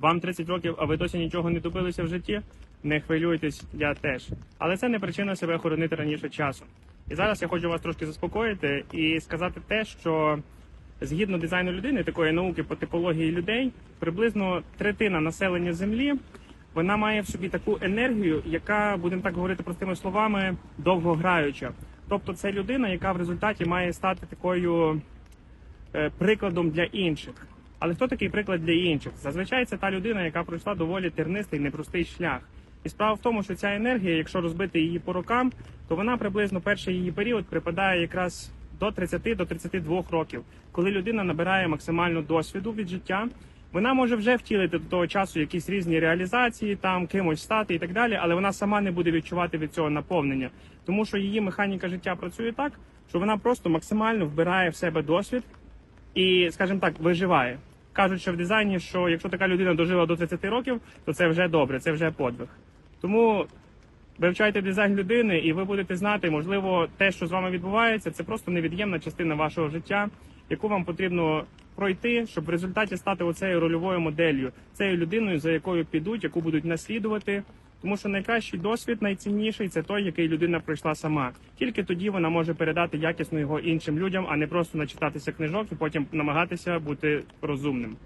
Вам 30 років, а ви досі нічого не добилися в житті? Не хвилюйтесь, я теж. Але це не причина себе хоронити раніше часу. І зараз я хочу вас трошки заспокоїти і сказати те, що згідно дизайну людини, такої науки по типології людей, приблизно третина населення Землі вона має в собі таку енергію, яка, будемо так говорити простими словами, довгограюча. Тобто це людина, яка в результаті має стати такою е, прикладом для інших. Але хто такий приклад для інших? Зазвичай це та людина, яка пройшла доволі тернистий, непростий шлях. І справа в тому, що ця енергія, якщо розбити її по рокам, то вона приблизно перший її період припадає якраз до 30 до 32 років, коли людина набирає максимально досвіду від життя. Вона може вже втілити до того часу якісь різні реалізації, там кимось стати і так далі, але вона сама не буде відчувати від цього наповнення, тому що її механіка життя працює так, що вона просто максимально вбирає в себе досвід і, скажімо так, виживає. Кажуть, що в дизайні, що якщо така людина дожила до 30 років, то це вже добре, це вже подвиг. Тому вивчайте дизайн людини, і ви будете знати, можливо, те, що з вами відбувається, це просто невід'ємна частина вашого життя, яку вам потрібно пройти, щоб в результаті стати оцею рольовою моделлю, цією людиною, за якою підуть, яку будуть наслідувати. Тому що найкращий досвід, найцінніший це той, який людина пройшла сама. Тільки тоді вона може передати якісно його іншим людям, а не просто начитатися книжок і потім намагатися бути розумним.